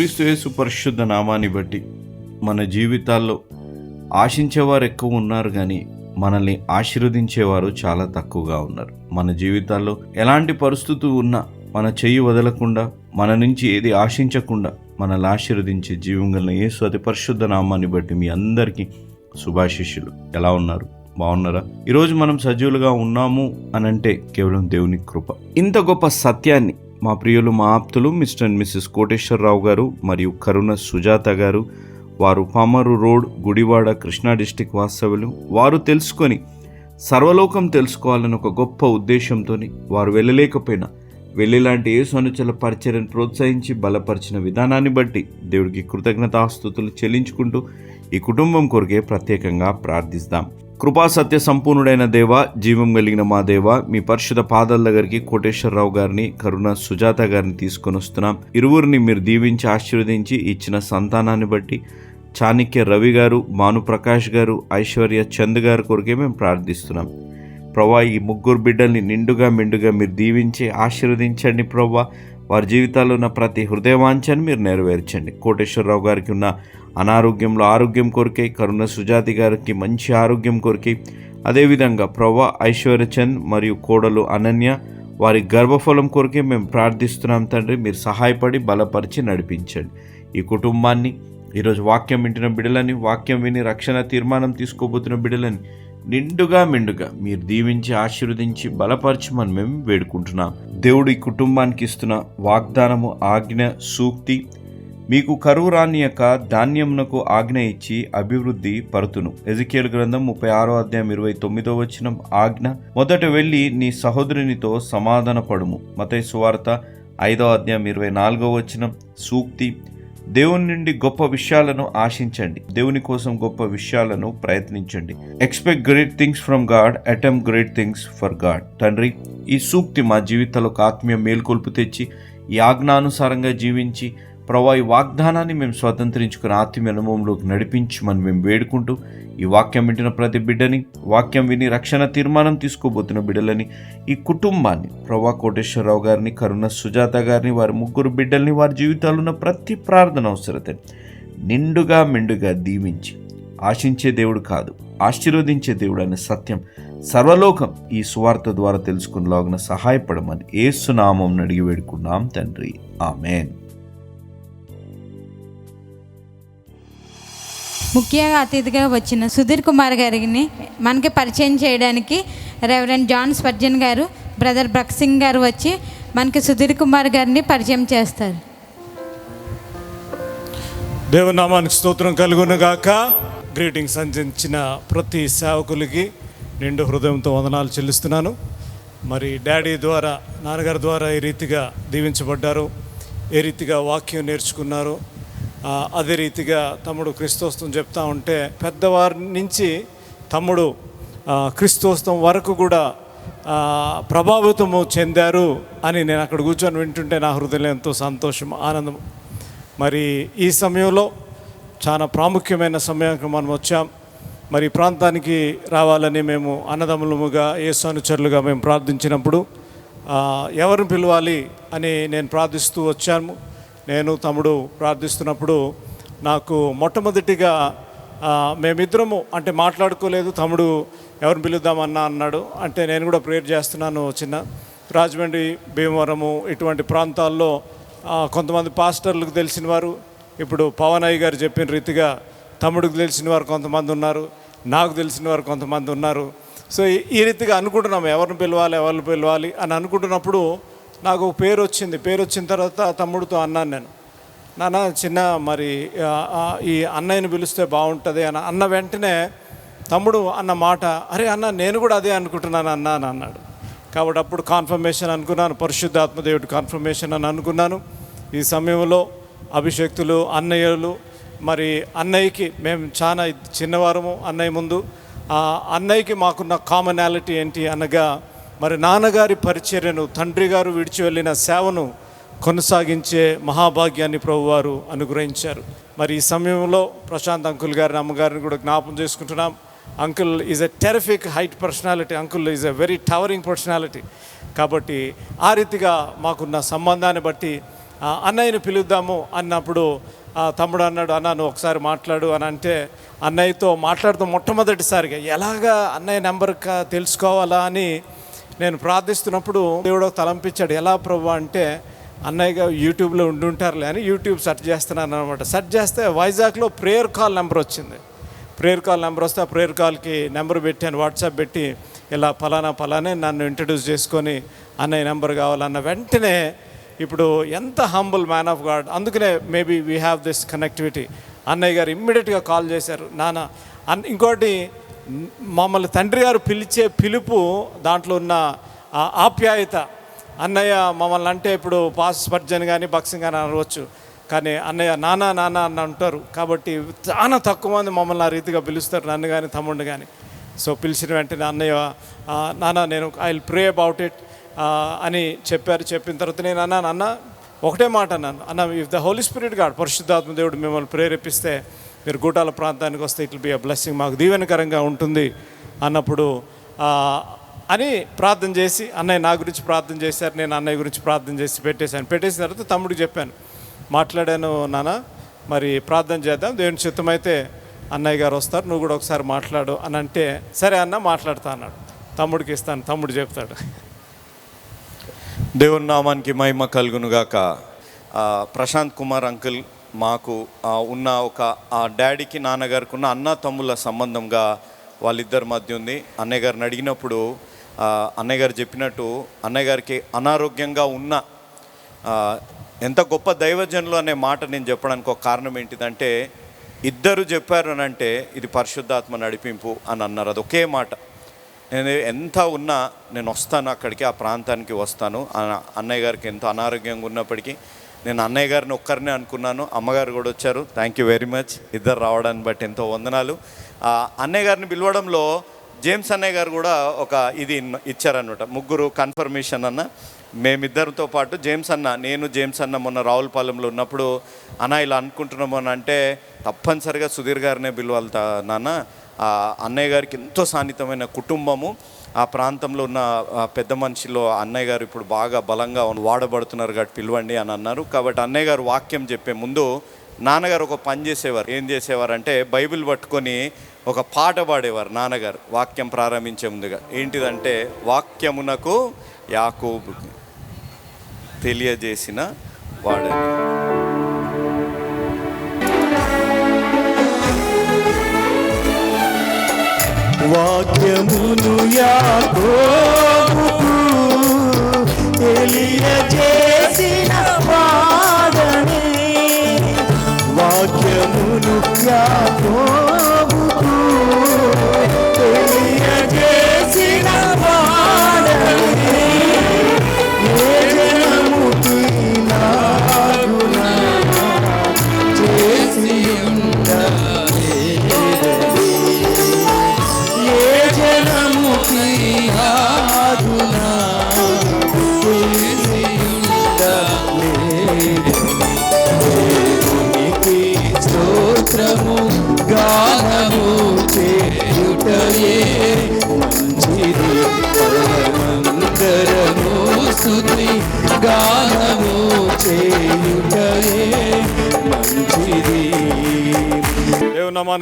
క్రీస్తుయేసు పరిశుద్ధ నామాన్ని బట్టి మన జీవితాల్లో ఆశించేవారు ఎక్కువ ఉన్నారు కానీ మనల్ని ఆశీర్వదించేవారు చాలా తక్కువగా ఉన్నారు. మన జీవితాల్లో ఎలాంటి పరిస్థితి ఉన్నా మన చెయ్యి వదలకుండా మన నుంచి ఏది ఆశించకుండా మనల్ని ఆశీర్వదించే జీవంగల యేసు అతి పరిశుద్ధ నామాన్ని బట్టి మీ అందరికీ శుభాశిష్యులు ఎలా ఉన్నారు? బాగున్నారా? ఈరోజు మనం సజీవులుగా ఉన్నాము అనంటే కేవలం దేవుని కృప. ఇంత గొప్ప సత్యాన్ని మా ప్రియులు మా ఆప్తులు మిస్టర్ అండ్ మిస్సెస్ కోటేశ్వరరావు గారు మరియు కరుణ సుజాత గారు వారు పామరు రోడ్ గుడివాడ కృష్ణా డిస్టిక్ వాస్తవులు వారు తెలుసుకొని సర్వలోకం తెలుసుకోవాలని ఒక గొప్ప ఉద్దేశంతో వారు వెళ్ళలేకపోయినా వెళ్ళేలాంటి ఏ సనుచల పరిచర్యను ప్రోత్సహించి బలపరిచిన విధానాన్ని బట్టి దేవుడికి కృతజ్ఞతాస్తుతులు చెల్లించుకుంటూ ఈ కుటుంబం కొరికే ప్రత్యేకంగా ప్రార్థిస్తాం. కృపా సత్య సంపూర్ణుడైన దేవ జీవం కలిగిన మా దేవ మీ పరిశుధ పాదాల దగ్గరికి కోటేశ్వరరావు గారిని కరుణ సుజాత గారిని తీసుకొని వస్తున్నాం. ఇరువురిని మీరు దీవించి ఆశీర్వదించి ఇచ్చిన సంతానాన్ని బట్టి చాణక్య రవి గారు భానుప్రకాష్ గారు ఐశ్వర్య చంద్ గారి కొరకే మేము ప్రార్థిస్తున్నాం. ప్రభా ఈ ముగ్గురు బిడ్డల్ని నిండుగా మెండుగా మీరు దీవించి ఆశీర్వదించండి ప్రభా. వారి జీవితాల్లో ఉన్న ప్రతి హృదయవాంఛని మీరు నెరవేర్చండి. కోటేశ్వరరావు గారికి ఉన్న అనారోగ్యంలో ఆరోగ్యం కోరికే కరుణ సుజాతి గారికి మంచి ఆరోగ్యం కోరికే అదేవిధంగా ప్రభా ఐశ్వర్య చంద్ మరియు కోడలు అనన్య వారి గర్భఫలం కొరకే మేము ప్రార్థిస్తున్నాం తండ్రి మీరు సహాయపడి బలపరిచి నడిపించండి. ఈ కుటుంబాన్ని ఈరోజు వాక్యం వింటున్న బిడలని వాక్యం విని రక్షణ తీర్మానం తీసుకోబోతున్న బిడలని నిండుగా మెండుగా మీరు దీవించి ఆశీర్వదించి బలపరచమని మేము వేడుకుంటున్నాం. దేవుడు ఈ కుటుంబానికి ఇస్తున్న వాగ్దానము ఆజ్ఞ సూక్తి మీకు కరువు రానియక యొక్క ధాన్యమునకు ఆజ్ఞ ఇచ్చి అభివృద్ధి పరుతును. ఎజికేల్ గ్రంథం ముప్పై ఆరో అధ్యాయం ఇరవై తొమ్మిదో వచ్చిన ఆజ్ఞ మొదట వెళ్ళి నీ సహోదరునితో సమాధాన పడుము మతై సువార్త ఐదో అధ్యాయం ఇరవై నాలుగో వచ్చిన సూక్తి దేవుని నుండి గొప్ప విషయాలను ఆశించండి. దేవుని కోసం గొప్ప విషయాలను ప్రయత్నించండి. Expect great things from God attempt great things for God తండ్రి ఈ సూక్తి మా జీవితంలో ఆత్మీయ మేల్కొల్పు తెచ్చి ఈ ఆజ్ఞానుసారంగా జీవించి ప్రభా ఈ వాగ్దానాన్ని మేము స్వతంత్రించుకుని ఆత్మీయ అనుభవంలోకి నడిపించమని మేము వేడుకుంటూ ఈ వాక్యం వింటున్న ప్రతి బిడ్డని వాక్యం విని రక్షణ తీర్మానం తీసుకోబోతున్న బిడ్డలని ఈ కుటుంబాన్ని ప్రభా కోటేశ్వరరావు గారిని కరుణ సుజాత గారిని వారి ముగ్గురు బిడ్డల్ని వారి జీవితాలు ఉన్న ప్రతి ప్రార్థన అవసరతని నిండుగా మెండుగా దీవించి ఆశించే దేవుడు కాదు ఆశీర్వదించే దేవుడు అనే సత్యం సర్వలోకం ఈ సువార్త ద్వారా తెలుసుకునేలాగిన సహాయపడమని ఏసునామం అడిగి వేడుకున్నాం తండ్రి. ఆమెన్. ముఖ్య అతిథిగా వచ్చిన సుధీర్ కుమార్ గారిని మనకి పరిచయం చేయడానికి Reverend John Spurgeon garu brother బ్రక్ Singh గారు వచ్చి మనకి సుధీర్ కుమార్ గారిని పరిచయం చేస్తారు. దేవనామానికి స్తోత్రం కలుగును గాక. గ్రీటింగ్స్ అందించిన ప్రతి సేవకులకి నిండు హృదయంతో వందనాలు చెల్లిస్తున్నాను. మరి డాడీ ద్వారా నాన్నగారి ద్వారా ఏ రీతిగా దీవించబడ్డారు. ఏ రీతిగా వాక్యం నేర్చుకున్నారు. అదే రీతిగా తమ్ముడు క్రిస్తోస్తం చెప్తా ఉంటే పెద్దవారి నుంచి తమ్ముడు క్రిస్తోస్తం వరకు కూడా ప్రభావితము చెందారు అని నేను అక్కడ కూర్చొని వింటుంటే నా హృదయంలో ఎంతో సంతోషం ఆనందం. మరి ఈ సమయంలో చాలా ప్రాముఖ్యమైన సమయానికి మనం వచ్చాం. మరి ప్రాంతానికి రావాలని మేము అన్నదమ్ములముగా యేసు అనుచరులుగా మేము ప్రార్థించినప్పుడు ఎవరిని పిలవాలి అని నేను ప్రార్థిస్తూ వచ్చాము నేను తమ్ముడు ప్రార్థిస్తున్నప్పుడు నాకు మొట్టమొదటిగా మేమిద్దరము అంటే మాట్లాడుకోలేదు తమ్ముడు ఎవరిని పిలుద్దామన్నా అన్నాడు. అంటే నేను కూడా ప్రేయర్ చేస్తున్నాను చిన్న. రాజమండ్రి భీమవరము ఇటువంటి ప్రాంతాల్లో కొంతమంది పాస్టర్లకు తెలిసిన వారు ఇప్పుడు పవన్ అయ్య గారు చెప్పిన రీతిగా తమ్ముడికి తెలిసిన వారు కొంతమంది ఉన్నారు నాకు తెలిసిన వారు కొంతమంది ఉన్నారు. సో ఈ- ఈ రీతిగా అనుకుంటున్నాము ఎవరిని పిలవాలి ఎవరిని పిలవాలి అని అనుకుంటున్నప్పుడు నాకు పేరు వచ్చింది. పేరు వచ్చిన తర్వాత తమ్ముడితో అన్నాను నేను నాన్న చిన్న మరి ఈ అన్నయ్యని పిలిస్తే బాగుంటుంది అని. అన్న వెంటనే తమ్ముడు అన్న మాట అరే అన్న నేను కూడా అదే అనుకుంటున్నాను అన్న అని అన్నాడు. కాబట్టి అప్పుడు కాన్ఫర్మేషన్ అనుకున్నాను. పరిశుద్ధాత్మదేవుడు కాన్ఫర్మేషన్ అని అనుకున్నాను. ఈ సమయంలో అభిషక్తులు అన్నయ్యలు మరి అన్నయ్యకి మేము చాలా చిన్నవారము అన్నయ్య ముందు అన్నయ్యకి మాకున్న కామనాలిటీ ఏంటి అనగా మరి నాన్నగారి పరిచర్యను తండ్రి గారు విడిచి వెళ్ళిన సేవను కొనసాగించే మహాభాగ్యాన్ని ప్రభువారు అనుగ్రహించారు. మరి ఈ సమయంలో ప్రశాంత్ అంకుల్ గారిని అమ్మగారిని కూడా జ్ఞాపం చేసుకుంటున్నాం. Uncle is a terrific height personality. Uncle is a very towering personality. కాబట్టి ఆ రీతిగా మాకున్న సంబంధాన్ని బట్టి ఆ, అన్నయ్యని పిలుద్దాము అన్నప్పుడు తమ్ముడు అన్నాడు అన్న నువ్వు ఒకసారి మాట్లాడు అని అంటే అన్నయ్యతో మాట్లాడుతూ మొట్టమొదటిసారిగా ఎలాగా అన్నయ్య నెంబర్ తెలుసుకోవాలా? అని నేను ప్రార్థిస్తున్నప్పుడు దేవుడు తలంపించాడు. ఎలా ప్రభు అంటే అన్నయ్యగా యూట్యూబ్లో ఉండుంటారులే అని యూట్యూబ్ సెర్చ్ చేస్తున్నాను అనమాట సెర్చ్ చేస్తే వైజాగ్లో ప్రేయర్ కాల్ నెంబర్ వచ్చింది. ప్రేయర్ కాల్ నెంబర్ వస్తే ఆ ప్రేయర్ కాల్కి నెంబర్ పెట్టాను వాట్సాప్ పెట్టి ఇలా ఫలానా ఫలానే నన్ను ఇంట్రడ్యూస్ చేసుకొని అన్నయ్య నెంబర్ కావాలన్న వెంటనే ఇప్పుడు ఎంత హంబుల్ మ్యాన్ ఆఫ్ గాడ్. అందుకనే maybe we have this connectivity. అన్నయ్య గారు ఇమ్మీడియట్గా కాల్ చేశారు. నాన్న అన్ ఇంకోటి మమ్మల్ని తండ్రి గారు పిలిచే పిలుపు దాంట్లో ఉన్న ఆప్యాయత. అన్నయ్య మమ్మల్ని అంటే ఇప్పుడు పాస్ స్పర్జన్ కానీ బక్సింగ్ కానీ అనవచ్చు. కానీ అన్నయ్య నాన్న నాన్న అని అంటారు. కాబట్టి చాలా తక్కువ మంది మమ్మల్ని ఆ రీతిగా పిలుస్తారు. నన్ను కానీ తమ్ముడు కానీ సో పిలిచిన వెంటనే అన్నయ్య నాన్న నేను I will pray about it అని చెప్పారు. చెప్పిన తర్వాత నేను అన్నాను అన్న ఒకటే మాట అన్నాను. అన్న if the Holy Spirit God పరిశుద్ధాత్మ దేవుడు మిమ్మల్ని ప్రేరేపిస్తే మీరు గూటాల ప్రాంతానికి వస్తే ఇట్ బి అ బ్లెస్సింగ్ మాకు దీవెనకరంగా ఉంటుంది అన్నప్పుడు అని ప్రార్థన చేసి అన్నయ్య నా గురించి ప్రార్థన చేశారు నేను అన్నయ్య గురించి ప్రార్థన చేసి పెట్టేశాను. పెట్టేసిన తర్వాత తమ్ముడికి చెప్పాను మాట్లాడాను నాన్న మరి ప్రార్థన చేద్దాం దేవుని చిత్తమైతే అన్నయ్య గారు వస్తారు నువ్వు కూడా ఒకసారి మాట్లాడు అని అంటే సరే అన్న మాట్లాడతా అన్నాడు. తమ్ముడికి ఇస్తాను తమ్ముడు చెప్తాడు. దేవుని నామానికి మహిమ కలుగునుగాక. ప్రశాంత్ కుమార్ అంకుల్ మాకు ఉన్న ఒక ఆ డాడీకి నాన్నగారికి ఉన్న అన్న తమ్ముళ్ళ సంబంధంగా వాళ్ళిద్దరి మధ్య ఉంది. అన్నయ్య గారిని అడిగినప్పుడు అన్నయ్యగారు అన్నయ్య గారు చెప్పినట్టు అన్నయ్య గారికి అనారోగ్యంగా ఉన్న ఎంత గొప్ప దైవజనులు అనే మాట నేను చెప్పడానికి ఒక కారణం ఏంటిదంటే ఇద్దరు చెప్పారు అని అంటే ఇది పరిశుద్ధాత్మ నడిపింపు అని అన్నారు. అది ఒకే మాట. నేను ఎంత ఉన్నా నేను వస్తాను అక్కడికి ఆ ప్రాంతానికి వస్తాను. అన్నయ్య గారికి ఎంత అనారోగ్యంగా ఉన్నప్పటికీ నేను అన్నయ్య గారిని ఒక్కరినే అనుకున్నాను. అమ్మగారు కూడా వచ్చారు. థ్యాంక్ యూ వెరీ మచ్ ఇద్దరు రావడాన్ని బట్టి ఎంతో వందనాలు. ఆ, అన్నయ్య గారిని పిలవడంలో జేమ్స్ అన్నయ్య గారు కూడా ఒక ఇది ఇచ్చారనమాట ముగ్గురు కన్ఫర్మేషన్ అన్న. మేమిద్దరితో పాటు జేమ్స్ అన్న నేను జేమ్స్ అన్న మొన్న రావులపాలెంలో ఉన్నప్పుడు అన్న ఇలా అనుకుంటున్నాము అని అంటే తప్పనిసరిగా సుధీర్ గారినే పిలవాలి నాన్న. ఆ అన్నయ్య గారికి ఎంతో సాన్నిహితమైన కుటుంబము. ఆ ప్రాంతంలో ఉన్న పెద్ద మనిషిలో అన్నయ్య గారు ఇప్పుడు బాగా బలంగా వాడబడుతున్నారు కాబట్టి పిలవండి అని అన్నారు. కాబట్టి అన్నయ్య గారు వాక్యం చెప్పే ముందు నాన్నగారు ఒక పని చేసేవారు. ఏం చేసేవారు అంటే బైబిల్ పట్టుకొని ఒక పాట పాడేవారు నాన్నగారు వాక్యం ప్రారంభించే ముందుగా. ఏంటిదంటే వాక్యమునకు యాకోబు తెలియజేసిన వాడని. వాక్యమును యాకోబుకు తెలియజేసిన వాదనే వాక్యమును యాకోబుకు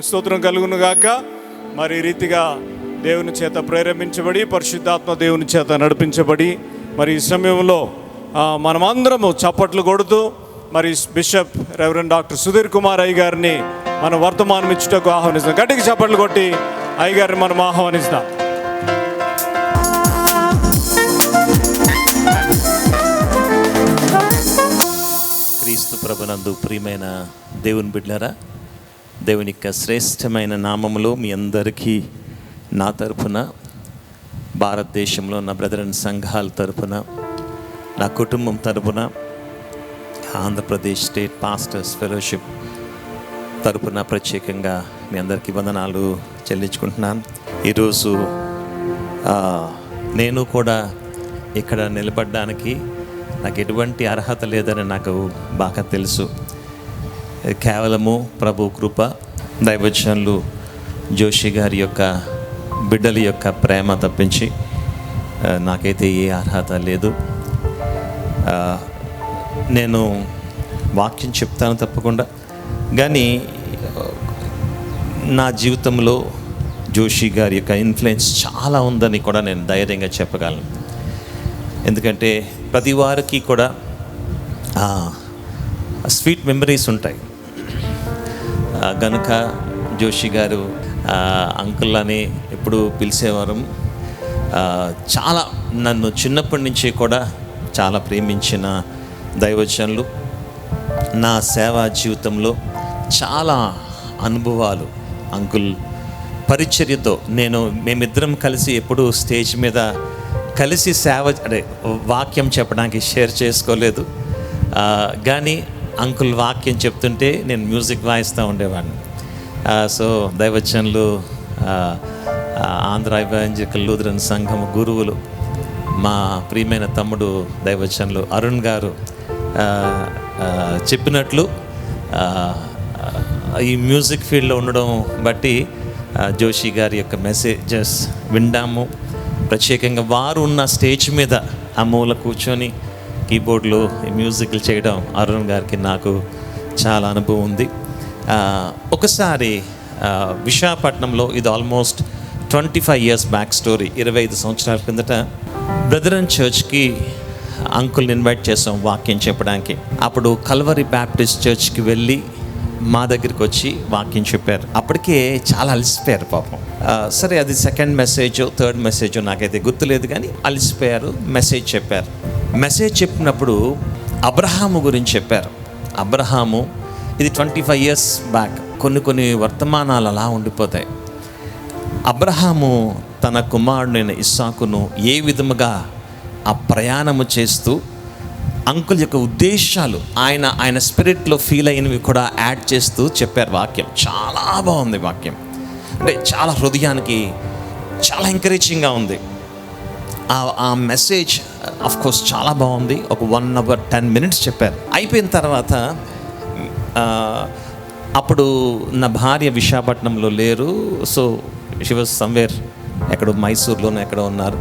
స్తోత్రం కలుగును గాక మరి రీతిగా దేవుని చేత ప్రేరేపించబడి పరిశుద్ధాత్మ దేవుని చేత నడిపించబడి మరి ఈ సమయంలో మనమందరము చప్పట్లు కొడుతూ మరి bishop reverend doctor Sudheer Kumar అయ్య గారిని మనం వర్తమానం ఇచ్చుటకు ఆహ్వానిస్తాం గట్టికి చప్పట్లు కొట్టి అయ్య గారిని మనం ఆహ్వానిస్తాం క్రీస్తు ప్రభునందు ప్రియమైన దేవుని బిడ్డారా దేవుని యొక్క శ్రేష్టమైన నామములో మీ అందరికీ నా తరపున భారతదేశంలో నా బ్రదర్ అండ్ సంఘాల తరపున నా కుటుంబం తరపున ఆంధ్రప్రదేశ్ స్టేట్ పాస్టర్స్ ఫెలోషిప్ తరపున ప్రత్యేకంగా మీ అందరికీ వందనాలు చెల్లించుకుంటున్నాను. ఈరోజు నేను కూడా ఇక్కడ నిలబడడానికి నాకు ఎటువంటి అర్హత లేదని నాకు బాగా తెలుసు. కేవలము ప్రభు కృప దైవజనులు జోషి గారి యొక్క బిడ్డల యొక్క ప్రేమ తప్పించి నాకైతే ఏ అర్హత లేదు. నేను వాక్యం చెప్తాను తప్పకుండా. కానీ నా జీవితంలో జోషి గారి యొక్క ఇన్ఫ్లుయెన్స్ చాలా ఉందని కూడా నేను ధైర్యంగా చెప్పగలను. ఎందుకంటే ప్రతి వారికి కూడా స్వీట్ మెమరీస్ ఉంటాయి. గనుక జోషి గారు అంకుల్ అని ఎప్పుడు పిలిచేవారు. చాలా నన్ను చిన్నప్పటి నుంచి కూడా చాలా ప్రేమించిన దైవజనులు. నా సేవా జీవితంలో చాలా అనుభవాలు అంకుల్ పరిచర్యతో నేను మేమిద్దరం కలిసి ఎప్పుడు స్టేజ్ మీద కలిసి సేవ అదే వాక్యం చెప్పడానికి షేర్ చేసుకోలేదు. కానీ అంకుల్ వాక్యం చెప్తుంటే నేను మ్యూజిక్ వాయిస్తూ ఉండేవాడిని. సో దైవచనులు ఆంధ్ర ఇవాంజలికల్ లూథరన్ సంఘం గురువులు మా ప్రియమైన తమ్ముడు దైవచనులు అరుణ్ గారు చెప్పినట్లు ఈ మ్యూజిక్ ఫీల్డ్లో ఉండడం బట్టి జోషి గారి యొక్క మెసేజెస్ విండాము ప్రత్యేకంగా వారు ఉన్న స్టేజ్ మీద ఆ మూల కూర్చొని కీబోర్డ్లో ఈ మ్యూజిక్లు చేయడం అరుణ్ గారికి నాకు చాలా అనుభవం ఉంది. ఒకసారి విశాఖపట్నంలో ఇది almost twenty five years back story ఇరవై ఐదు సంవత్సరాల కిందట అండ్ చర్చ్కి అంకుల్ని ఇన్వైట్ చేసాం వాక్యం చెప్పడానికి. అప్పుడు కల్వరి బ్యాప్టిస్ట్ చర్చ్కి వెళ్ళి మా దగ్గరికి వచ్చి వాక్యం చెప్పారు. అప్పటికే చాలా అలసిపోయారు పాపం. సరే అది సెకండ్ మెసేజ్ థర్డ్ మెసేజ్ నాకైతే గుర్తులేదు కానీ అలసిపోయారు మెసేజ్ చెప్పారు. మెసేజ్ చెప్పినప్పుడు అబ్రహాము గురించి చెప్పారు. అబ్రహాము ఇది ట్వంటీ ఫైవ్ ఇయర్స్ బ్యాక్ కొన్ని కొన్ని వర్తమానాలు అలా ఉండిపోతాయి. అబ్రహాము తన కుమారుడైన ఇస్సాకును ఏ విధముగా ఆ ప్రయాణము చేస్తూ అంకుల్ యొక్క ఉద్దేశాలు ఆయన ఆయన స్పిరిట్లో ఫీల్ అయినవి కూడా యాడ్ చేస్తూ చెప్పారు వాక్యం. చాలా బాగుంది వాక్యం. అంటే చాలా హృదయానికి చాలా ఎంకరేజింగ్గా ఉంది. ఆ- ఆ మెసేజ్ అఫ్ కోర్స్ చాలా బాగుంది. ఒక వన్ అవర్ టెన్ మినిట్స్ చెప్పారు. అయిపోయిన తర్వాత అప్పుడు నా భార్య విశాఖపట్నంలో లేరు. సో షీ వాజ్ సమ్వేర్ ఎక్కడో మైసూర్లోనే ఎక్కడో ఉన్నారు.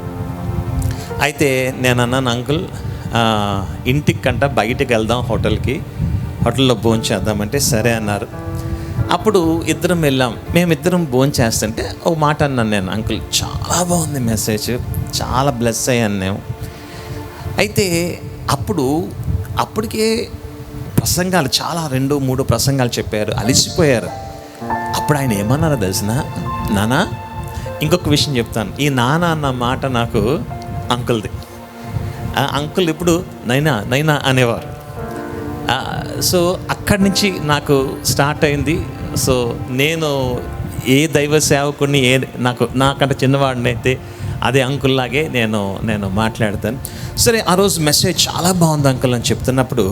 అయితే నేను అన్నాను అంకుల్ ఇంటికి కంట బయటికి వెళ్దాం హోటల్కి. హోటల్లో భోంచేద్దామంటే సరే అన్నారు. అప్పుడు ఇద్దరం వెళ్ళాం. మేమిద్దరం భోజనం చేస్తుంటే ఒక మాట అన్నాను నేను అంకుల్ చాలా బాగుంది మెసేజ్ చాలా బ్లెస్ అయ్యాను నేను. అయితే అప్పుడు అప్పటికే ప్రసంగాలు చాలా రెండు మూడు ప్రసంగాలు చెప్పారు అలిసిపోయారు. అప్పుడు ఆయన ఏమన్నారో తెలిసిన? నానా ఇంకొక విషయం చెప్తాను. ఈ నానా అన్న మాట నాకు అంకుల్ది. అంకుల్ ఇప్పుడు నైనా నైనా అనేవారు. సో అక్కడి నుంచి నాకు స్టార్ట్ అయింది సో నేను ఏ దైవ సేవకుడిని ఏ నాకు నాకంటే చిన్నవాడిని అయితే అదే అంకుల్ లాగే నేను నేను మాట్లాడతాను. సరే ఆ రోజు మెసేజ్ చాలా బాగుంది అంకుల్ అని చెప్తున్నప్పుడు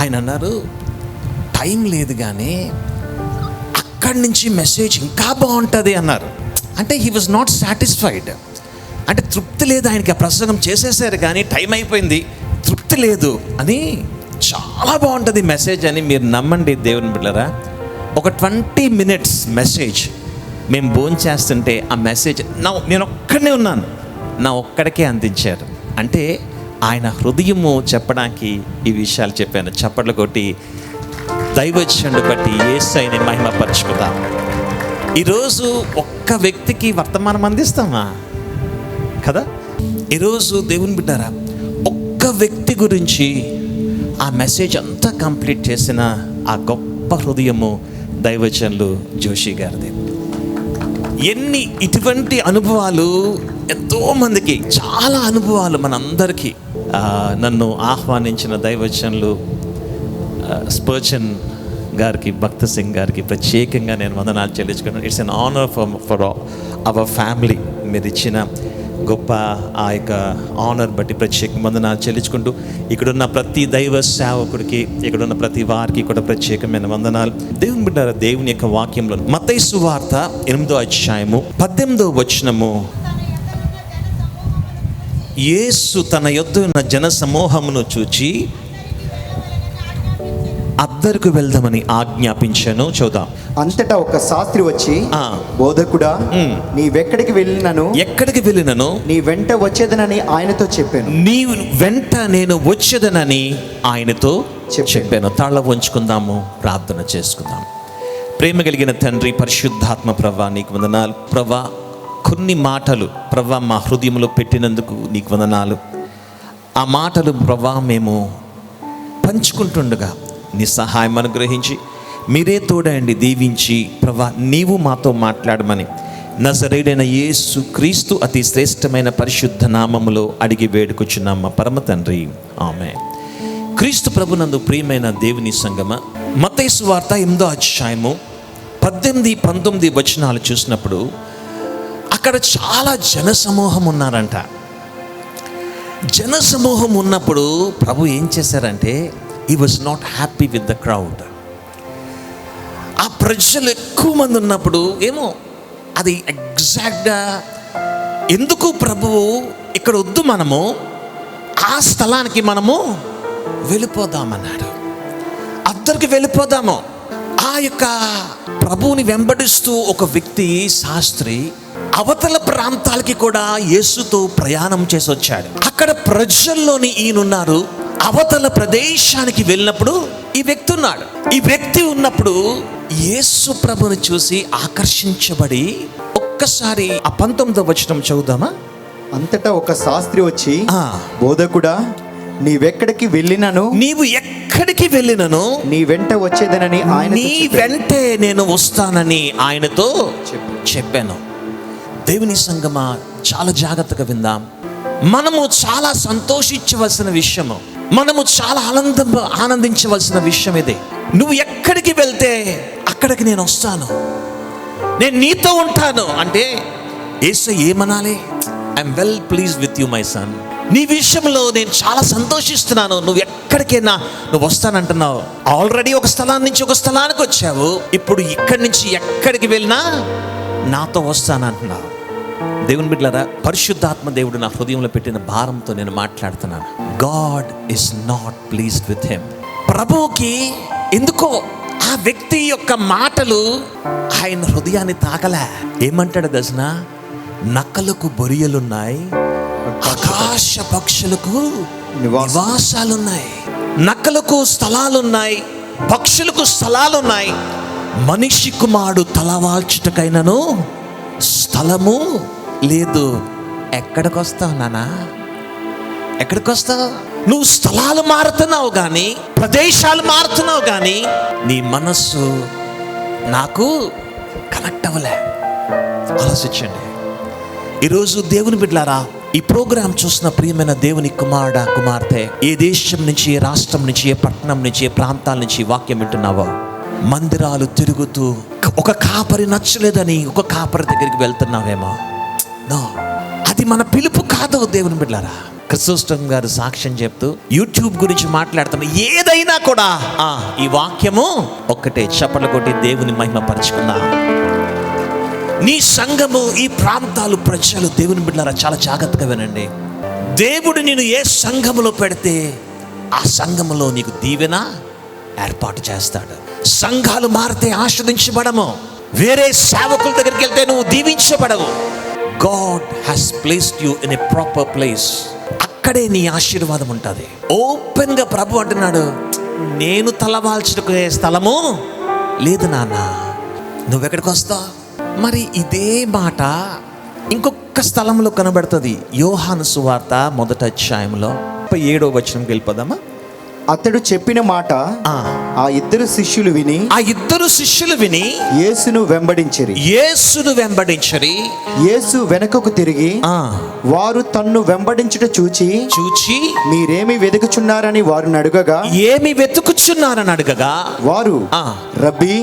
ఆయన అన్నారు టైం లేదు కానీ అక్కడి నుంచి మెసేజ్ ఇంకా బాగుంటుంది అన్నారు. అంటే హీ వాజ్ నాట్ సాటిస్ఫైడ్ అంటే తృప్తి లేదు ఆయనకి ఆ ప్రసంగం చేసేసారు కానీ టైం అయిపోయింది తృప్తి లేదు అని చాలా బాగుంటుంది మెసేజ్ అని మీరు నమ్మండి దేవుని బిడ్డరా. ఒక ట్వంటీ మినిట్స్ మెసేజ్ మేము భోజనం చేస్తుంటే ఆ మెసేజ్ నా నేను ఒక్కడనే ఉన్నాను. నా ఒక్కడికే అందించారు. అంటే ఆయన హృదయము చెప్పడానికి ఈ విషయాలు చెప్పాను. చప్పట్లు కొట్టి దైవచండు బట్టి ఏసైని మహిమపరుచుకుందాం. ఈరోజు ఒక్క వ్యక్తికి వర్తమానం అందిస్తామా? కదా? ఈరోజు దేవుని బిడ్డారా ఒక్క వ్యక్తి గురించి ఆ మెసేజ్ అంతా కంప్లీట్ చేసిన ఆ గొప్ప హృదయము దైవచనులు జోషి గారిది. ఎన్ని ఇటువంటి అనుభవాలు ఎంతో మందికి చాలా అనుభవాలు మనందరికీ నన్ను ఆహ్వానించిన దైవచనులు స్పర్చన్ గారికి భక్త సింగ్ గారికి ప్రత్యేకంగా నేను వందనాలు చెల్లించుకున్నాను. It's an honour for for our family మీరు ఇచ్చిన గొప్ప ఆ యొక్క ఆనర్ బట్టి ప్రత్యేక వందన చెల్లించుకుంటూ ఇక్కడున్న ప్రతి దైవ సేవకుడికి ఇక్కడున్న ప్రతి వారికి కూడా ప్రత్యేకమైన వందనాలు. దేవుని బిడ్డ దేవుని యొక్క వాక్యంలో మతైసు వార్త ఎనిమిదో అధ్యాయము పద్దెనిమిదో వచనము. యేసు తన యొద్ద ఉన్న జన సమూహమును చూచి అద్దరికి వెళ్దామని ఆజ్ఞాపించాను. చూద్దాం. అంతటా ఒక శాస్త్రి వచ్చి ఆ. బోధకుడా. నీవెక్కడికి వెళ్ళినను? ఎక్కడికి వెళ్ళినను? నీ వెంట వచ్చేదనని ఆయనతో చెప్పాను. నీ వెంట నేను వచ్చేదనని ఆయనతో చెప్పాను. చెప్పాను. తాళ వంచుకుందాము ప్రార్థన చేసుకుందాం. ప్రేమ కలిగిన తండ్రి పరిశుద్ధాత్మ ప్రభా నీకు వందనాలు. ప్రభా కొన్ని మాటలు ప్రభా మా హృదయంలో పెట్టినందుకు నీకు వందనాలు. ఆ మాటలు ప్రభా మేము పంచుకుంటుండగా నీ సహాయం అనుగ్రహించి మీరే తోడండి దీవించి ప్రభా నీవు మాతో మాట్లాడమని నజరేడైన యేసు క్రీస్తు అతి శ్రేష్టమైన పరిశుద్ధ నామములో అడిగి వేడుకొచ్చున్నాం మా పరమ తండ్రి. ఆమె క్రీస్తు ప్రభునందు ప్రియమైన దేవుని సంగమ మతైసు వార్త ఎనిమిదో అధ్యాయము పద్దెనిమిది పంతొమ్మిది వచనాలు చూసినప్పుడు అక్కడ చాలా జనసమూహం ఉన్నారంట. జనసమూహం ఉన్నప్పుడు ప్రభు ఏం చేశారంటే ఈ was not happy with the crowd ఆ ప్రజలు ఎక్కువ మంది ఉన్నప్పుడు ఏమో అది ఎగ్జాక్ట్గా ఎందుకు ప్రభువు ఇక్కడ వద్దు మనము? ఆ స్థలానికి మనము వెళ్ళిపోదామన్నాడు. అద్దరికి వెళ్ళిపోదాము. ఆ యొక్క ప్రభువుని వెంబడిస్తూ ఒక వ్యక్తి శాస్త్రి అవతల ప్రాంతాలకి కూడా యేసుతో ప్రయాణం చేసి వచ్చాడు అక్కడ ప్రజల్లోని ఈయనున్నారు. అవతల ప్రదేశానికి వెళ్ళినప్పుడు ఈ వ్యక్తి ఉన్నాడు. ఈ వ్యక్తి ఉన్నప్పుడు యేసు ప్రభుని చూసి ఆకర్షించబడి ఒక్కసారి ఆ పంతొమ్మిదో వచనం చదువుదామా? అంతటా ఒక శాస్త్రి వచ్చి. బోధకుడా నీవెక్కడికి వెళ్ళినను? నీవు ఎక్కడికి వెళ్ళినను? నీ వెంట వచ్చేదనని ఆయన నీ వెంటే నేను వస్తానని ఆయనతో చెప్పాను. దేవుని సంగమా చాలా జాగ్రత్తగా విందాం. మనము చాలా సంతోషించవలసిన విషయము. మనము చాలా ఆనందం ఆనందించవలసిన విషయం ఇది. నువ్వు ఎక్కడికి వెళ్తే అక్కడికి నేను వస్తాను. నేను నీతో ఉంటాను. అంటే ఏసు ఏమనాలి? I'm well please with you my son నీ విషయంలో నేను చాలా సంతోషిస్తున్నాను. నువ్వు ఎక్కడికైనా నువ్వు వస్తానంటున్నావు. ఆల్రెడీ ఒక స్థలాన్ని నుంచి ఒక స్థలానికి వచ్చావు. ఇప్పుడు ఇక్కడి నుంచి ఎక్కడికి వెళ్ళినా నాతో వస్తానంటున్నావు. దేవుని బిడ్డలారా పరిశుద్ధాత్మ దేవుడు నా హృదయంలో పెట్టిన భారంతో నేను మాట్లాడుతున్నాను. God is not pleased with him ప్రభువుకి ఎందుకో ఆ వ్యక్తి యొక్క మాటలు ఆయన హృదయాన్ని తాకలే. ఏమంటాడు దశన? నక్కలకు బొరియలున్నాయి ఆకాశ పక్షులకు నివాసం. నివాసాలున్నాయి నక్కలకు స్థలాలున్నాయి పక్షులకు స్థలాలున్నాయి. మనిషి కుమారుడు తలవాల్చుటకైనను స్థలము లేదు. ఎక్కడికి వస్తావు నానా? ఎక్కడికి వస్తావు? నువ్వు స్థలాలు మారుతున్నావు కానీ ప్రదేశాలు మారుతున్నావు కానీ నీ మనస్సు నాకు కనెక్ట్ అవ్వలే. ఆలోచించండి. ఈరోజు దేవుని బిడ్డలారా ఈ ప్రోగ్రాం చూసిన ప్రియమైన దేవుని కుమారుడ కుమార్తె ఏ దేశం నుంచి ఏ రాష్ట్రం నుంచి ఏ పట్టణం నుంచి ఏ ప్రాంతాల నుంచి వాక్యం వింటున్నావో మందిరాలు తిరుగుతూ ఒక కాపరి నచ్చలేదని ఒక కాపరి దగ్గరికి వెళ్తున్నావేమో నో. అది మన పిలుపు కాదు దేవుని బిడ్డారా క్రిసోస్టమ్ గారు సాక్ష్యం చెప్తూ యూట్యూబ్ గురించి మాట్లాడుతున్న ఏదైనా కూడా ఆ ఈ వాక్యము ఒక్కటే చప్పట్లు కొట్టి దేవుని మహిమ పరుచుకుందాం. నీ సంఘము ఈ ప్రాంతాలు ప్రజలు దేవుని బిడ్డారా చాలా జాగ్రత్తగా వినండి. దేవుడు నేను ఏ సంఘములో పెడితే ఆ సంఘములో నీకు దీవెన ఏర్పాటు చేస్తాడు. సంఘాలు మారితే ఆస్వాదించబడము వేరే సేవకుల దగ్గరికి వెళ్తే నువ్వు దీవించబడవు. God has placed you in a proper place అక్కడే నీ ఆశీర్వాదం ఉంటుంది. ఓపెన్గా ప్రభు అంటున్నాడు నేను తలవాల్చుకునే స్థలము లేదు నాన్న. నువ్వెక్కడికి వస్తావు? మరి ఇదే మాట ఇంకొక స్థలంలో కనబడుతుంది. యోహాను సువార్త మొదటి అధ్యాయంలో. ముప్పై ఏడో వచనంకి వెళ్ళిపోదామా? అతడు చెప్పిన మాట ఆ. ఇద్దరు శిష్యులు విని ఆ ఇద్దరు శిష్యులు విని యేసును వెంబడించిరి యేసును వెంబడించరి యేసు వెనకకు తిరిగి ఆ, వారు తన్ను వెంబడించుట చూచి చూచి మీరేమి వెతుకుచున్నారని వారిని అడుగగా ఏమి వెతుకుచున్నారని అడగగా వారు ఆ. రబ్బీ.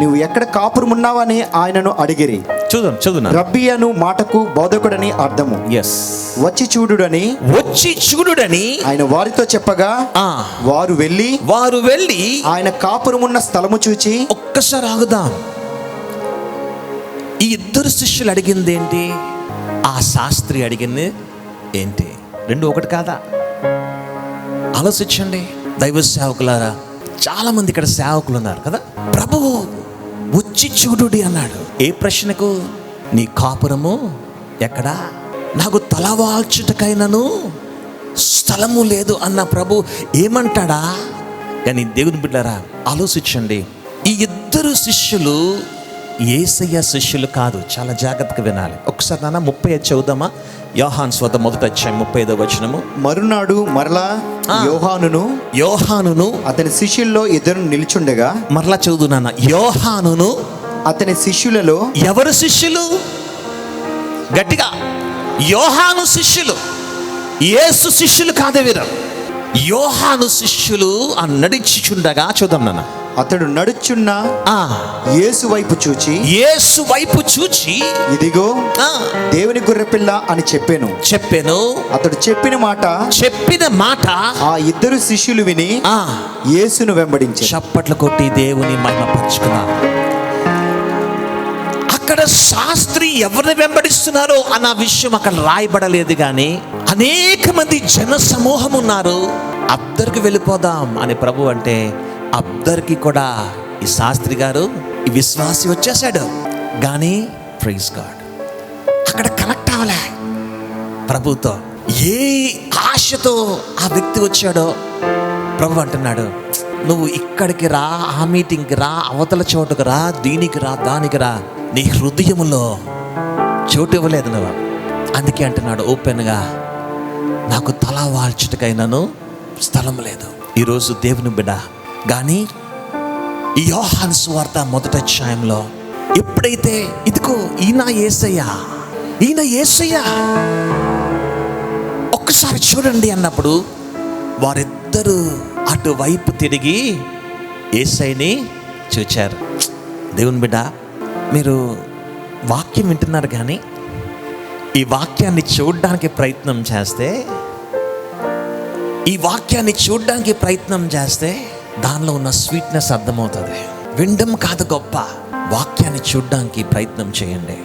నువ్వు ఎక్కడ కాపురమున్నావని ఆయనను అడిగిరి చూద్దాం చదువునా రబ్బీ అను మాటకు బోధకుడని అర్థము. ఎస్ వచ్చి చూడుడని వచ్చి చూడుడని ఆయన వారితో చెప్పగా ఆ, వారు వెళ్ళి వారు వెళ్ళి ఆయన కాపురమున్న స్థలము చూచి ఒక్కసారి ఆగుదాం ఈ ఇద్దరు శిష్యులు అడిగింది ఏంటి ఆ శాస్త్రి అడిగింది ఏంటి? రెండు ఒకటి కాదా? ఆలోచించండి. దైవ సేవకులారా చాలా మంది ఇక్కడ సేవకులు ఉన్నారు కదా? ప్రభువు వచ్చి చూడుడి అన్నాడు. ఏ ప్రశ్నకు? నీ కాపురము ఎక్కడా? నాకు తలవాల్చుటకైనను స్థలము లేదు అన్న ప్రభు ఏమంటాడా? కానీ దేవుని బిడ్డారా ఆలోచించండి. ఈ ఇద్దరు శిష్యులు ఏసయ్య శిష్యులు కాదు. చాలా జాగ్రత్తగా వినాలి. ఒకసారి నాన్న ముప్పై చదువుదామా? యోహాన్ స్వత మొదట వచ్చాయి ముప్పై ఐదో వచనము. మరునాడు మరలా. యోహానును యోహానును అతని శిష్యుల్లో ఇద్దరు నిల్చుండగా మరలా చదువు నాన్న. యోహానును అతని శిష్యులలో ఎవరు శిష్యులు? గట్టిగా. యోహాను శిష్యులు. యేసు శిష్యులు కాదే వీరు. యోహాను శిష్యులు ఆ నడిచిచుండగా చూద్దాం నాన్న. అతడు నడుచున్న ఆ. యేసు వైపు చూచి యేసు వైపు చూచి ఇదిగో దేవుని గొర్రెపిల్ల అని చెప్పాను. చెప్పాను. అతడు చెప్పిన మాట చెప్పిన మాట ఆ ఇద్దరు శిష్యులు విని ఆ. యేసును వెంబడించారు. చప్పట్లు కొట్టి దేవుని మహిమపరుచుకున్నారు అక్కడ శాస్త్రి ఎవరిని వెంబడిస్తున్నారో అన్న విషయం అక్కడ రాయబడలేదు కానీ అనేక మంది జన సమూహం ఉన్నారు. అద్దరికి వెళ్ళిపోదాం అని ప్రభు అంటే అద్దరికి కూడా ఈ శాస్త్రి గారు ఈ విశ్వాసి వచ్చేసాడు కానీ ప్రైజ్ గాడ్. అక్కడ కనెక్ట్ అవ్వలే. ప్రభుతో ఏ ఆశతో ఆ వ్యక్తి వచ్చాడో ప్రభు అంటున్నాడు నువ్వు ఇక్కడికి రా ఆ మీటింగ్కి రా అవతల చోటుకు రా దీనికి రా దానికి రా. నీ హృదయంలో చోటు ఇవ్వలేదు నువ్వు. అందుకే అంటున్నాడు ఓపెన్గా నాకు తల వాల్చుటకైనాను స్థలం లేదు. ఈరోజు దేవుని బిడ్డ కానీ ఈ యోహాను సువార్త మొదట అధ్యాయంలో ఎప్పుడైతే ఇదిగో ఈయన ఏసయ్యా ఈయన ఏసయ్యా ఒక్కసారి చూడండి అన్నప్పుడు వారిద్దరూ అటువైపు తిరిగి ఏసైని చూచారు. దేవుని బిడ్డ మీరు వాక్యం వింటున్నారు కానీ ఈ వాక్యాన్ని చూడడానికి ప్రయత్నం చేస్తే ఈ వాక్యాన్ని చూడడానికి ప్రయత్నం చేస్తే దానిలో ఉన్న స్వీట్నెస్ అర్థమవుతుంది. వినడం కాదు గొప్ప. వాక్యాన్ని చూడడానికి ప్రయత్నం చేయండి.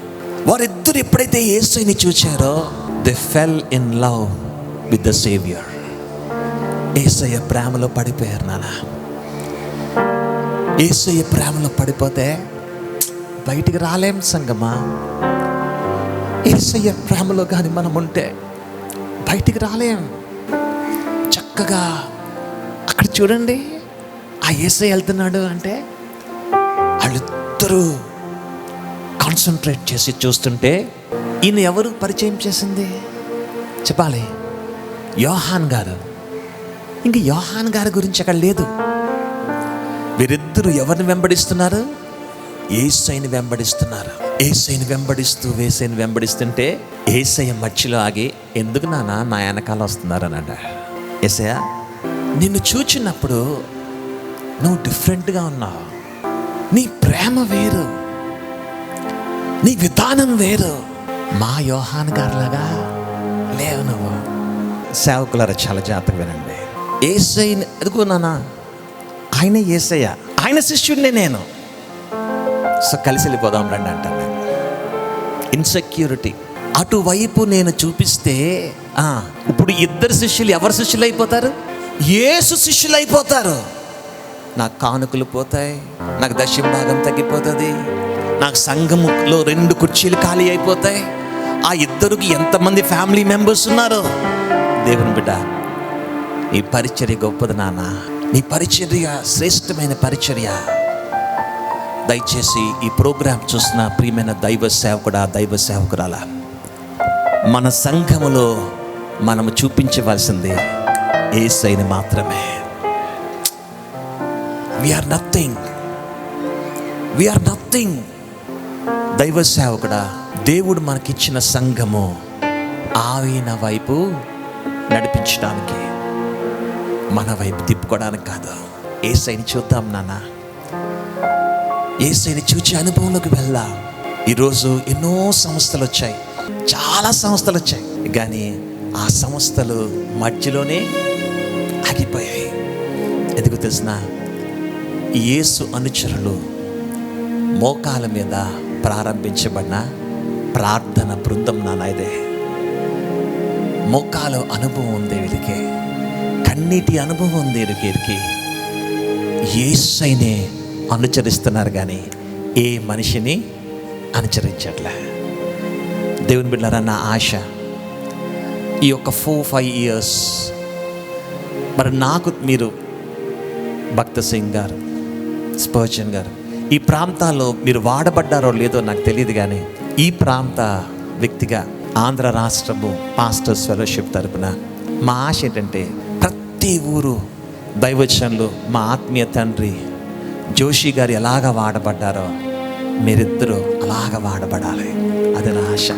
వారిద్దరు ఎప్పుడైతే ఏసుని చూచారో they fell in love with the saviour ఏసయ్య ప్రేమలో పడిపోయారు నాన్న ఏసయ్య ప్రేమలో పడిపోతే బయటికి రాలేం సంగమా? ఏసయ్య ప్రేమలో కానీ మనం ఉంటే బయటికి రాలేం? చక్కగా అక్కడ చూడండి. ఆ ఏసై వెళ్తున్నాడు అంటే వాళ్ళిద్దరూ కాన్సన్ట్రేట్ చేసి చూస్తుంటే ఈయన ఎవరు పరిచయం చేసింది? చెప్పాలి. యోహాన్ గారు. ఇంక యోహాన్ గారి గురించి అక్కడ లేదు. వీరిద్దరూ ఎవరిని వెంబడిస్తున్నారు? ఏసైని వెంబడిస్తున్నారు. ఏసైని వెంబడిస్తూ వేసైని వెంబడిస్తుంటే ఏసయ్య మర్చిలో ఆగి ఎందుకు నాన్న నా వెనకాల వస్తున్నారనంట ఏసయ్య నిన్ను చూచినప్పుడు నువ్వు డిఫరెంట్గా ఉన్నావు నీ ప్రేమ వేరు. నీ విధానం వేరు. మా యోహాన్ గారిలాగా లేవు నువ్వు. సేవకులారా చాలా జాతకు వినండి. ఏసై ఎదుగు నాన్న. ఆయన ఏసయ్య. ఆయన శిష్యుడిని నేను. సో కలిసి వెళ్ళిపోదాం రండి అంటాను నేను ఇన్సెక్యూరిటీ అటువైపు నేను చూపిస్తే ఆ, ఇప్పుడు ఇద్దరు శిష్యులు ఎవరు శిష్యులు అయిపోతారు ఏసు శిష్యులు అయిపోతారు నాకు కానుకలు పోతాయి నాకు దశభాగం తగ్గిపోతుంది. నాకు సంఘములో రెండు కుర్చీలు ఖాళీ అయిపోతాయి. ఆ ఇద్దరికి ఎంతమంది ఫ్యామిలీ మెంబర్స్ ఉన్నారో? దేవుని బిడ్డ నీ పరిచర్య గొప్పది నాన్న. నీ పరిచర్య శ్రేష్టమైన పరిచర్య. దయచేసి ఈ ప్రోగ్రాం చూసిన ప్రియమైన దైవ సేవకుడా దైవ సేవకురాలా మన సంఘములో మనము చూపించవలసింది ఏసైని మాత్రమే. వీఆర్ నథింగ్ వీఆర్ నథింగ్ దైవ సేవకుడా దేవుడు మనకిచ్చిన సంఘము ఆయన వైపు నడిపించడానికి మన వైపు తిప్పుకోవడానికి కాదు. ఏసైని చూద్దాం నాన్న. ఏసైని చూచి అనుభవంలోకి వెళ్దాం ఈరోజు ఎన్నో సంస్థలు వచ్చాయి. చాలా సంస్థలు వచ్చాయి. కానీ ఆ సంస్థలు మధ్యలోనే ఆగిపోయాయి. ఎందుకు తెలిసిన? యేసు అనుచరులు మోకాల మీద ప్రారంభించబడిన ప్రార్థన బృందం నానాయదే మోకాల అనుభవం ఉంది వీరికి కన్నీటి అనుభవం ఉంది వీరికి ఏసైనే అనుచరిస్తున్నారు కానీ ఏ మనిషిని అనుచరించట్లే. దేవుని బిడ్డారా నా ఆశ ఈ యొక్క ఫోర్ ఫైవ్ ఇయర్స్ మరి నాకు మీరు భక్త సింగ్ గారు స్పర్జన్ గారు ఈ ప్రాంతాల్లో మీరు వాడబడ్డారో లేదో నాకు తెలియదు కానీ ఈ ప్రాంత వ్యక్తిగా ఆంధ్ర రాష్ట్రము పాస్టర్స్ ఫెలోషిప్ తరపున మా ఆశ ఏంటంటే ప్రతి ఊరు దైవచనంలో మా ఆత్మీయ తండ్రి జోషి గారు ఎలాగ వాడబడ్డారో మీరిద్దరూ అలాగ వాడబడాలి. అది నా ఆశ.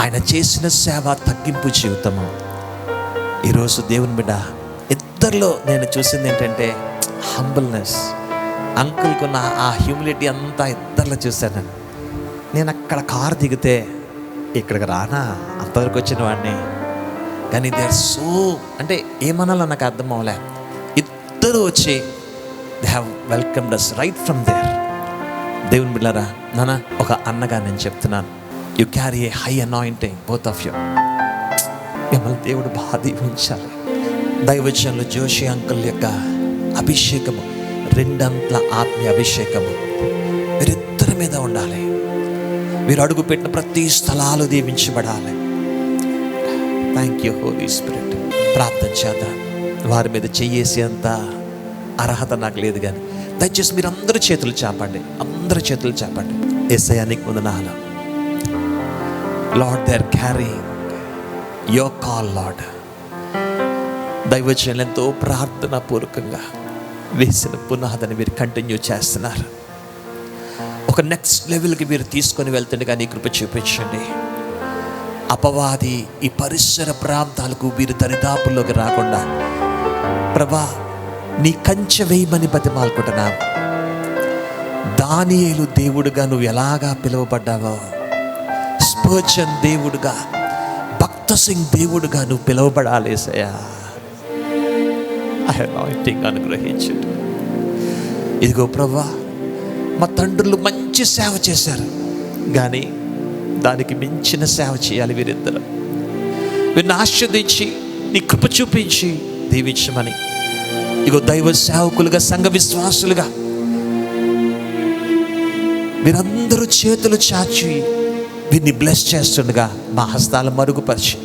ఆయన చేసిన సేవ తగ్గింపు జీవితము. ఈరోజు దేవుని బిడ్డ ఇద్దరిలో నేను చూసింది ఏంటంటే హంబుల్నెస్ అంకుల్కున్న ఆ హ్యూమిలిటీ అంతా ఇద్దరిలో చూశాను నేను. అక్కడ కారు దిగితే ఇక్కడికి రానా? అంతవరకు వచ్చిన వాడిని. కానీ దే ఆర్ సో అంటే ఏమనాలో నాకు అర్థం అవ్వలే. ఇద్దరు వచ్చి they have welcomed us right from there దేవుని బిళ్ళరా నాన్న ఒక అన్నగా నేను చెప్తున్నాను. You carry a high anointing both of you మిమ్మల్ని దేవుడు బాగా దీవించాలి. దైవజనులు జోషి అంకుల్ యొక్క అభిషేకము. రెండంతల ఆత్మీయ అభిషేకము. మీరిద్దరి మీద ఉండాలి. మీరు అడుగుపెట్టిన ప్రతి స్థలాలు దీవించబడాలి. థ్యాంక్ యూ హోలీ స్పిరిట్ ప్రార్థన చేద్దాం. వారి మీద చెయ్యేసేంత అర్హత నాకు లేదు కానీ దయచేసి మీరు అందరి చేతులు చాపండి. అందరి చేతులు చాపండి. ఎస్ఐయానికి వందనాలు. Lord they are carrying your call Lord దైవజనులు ఎంతో ప్రార్థన పూర్వకంగా వేసిన పునాదని మీరు కంటిన్యూ చేస్తున్నారు. ఒక నెక్స్ట్ లెవెల్కి మీరు తీసుకొని వెళ్తుండగా నీ కృప చూపించండి. అపవాది ఈ పరిసర ప్రాంతాలకు మీరు దరిదాపుల్లోకి రాకుండా ప్రభా నీ కంచె వేయమని బతిమాలుకుంటున్నాం దానియేలు దేవుడుగా నువ్వు ఎలాగా పిలువబడ్డావో స్పర్చన్ దేవుడుగా భక్త సింగ్ దేవుడుగా నువ్వు పిలువబడాలేసయ్యా అనాయింటింగ్ అనుగ్రహించండి. ఇదిగో ప్రభా మా తండ్రులు మంచి సేవ చేశారు. కానీ దానికి మించిన సేవ చేయాలి వీరిద్దరు. వీరిని ఆస్వాదించి నీ కృప చూపించి దీవించమని. ఇగో దైవ సేవకులుగా సంఘ విశ్వాసులుగా మీరందరూ చేతులు చాచి వీరిని బ్లెస్ చేస్తుండగా మా హస్తాలు మరుగుపరిచి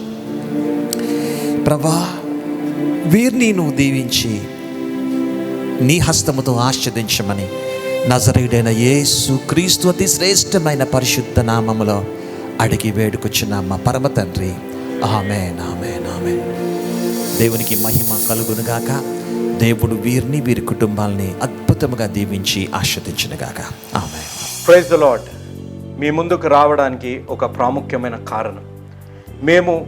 ప్రభా వీరిని నువ్వు దీవించి నీ హస్తముతో ఆస్వాదించమని నజరుడైన యేసు క్రీస్తు అతి శ్రేష్టమైన పరిశుద్ధ నామములో అడిగి వేడుకొచ్చిన మా పరమ తండ్రి. ఆమె నామే నామే దేవునికి మహిమ కలుగునుగాక దేవుడు వీరిని వీరి కుటుంబాలని అద్భుతముగా దీవించి ఆస్వాదించినగాక ఆమె ప్రైజ్ ద లాడ్ మీ ముందుకు రావడానికి ఒక ప్రాముఖ్యమైన కారణం. మేము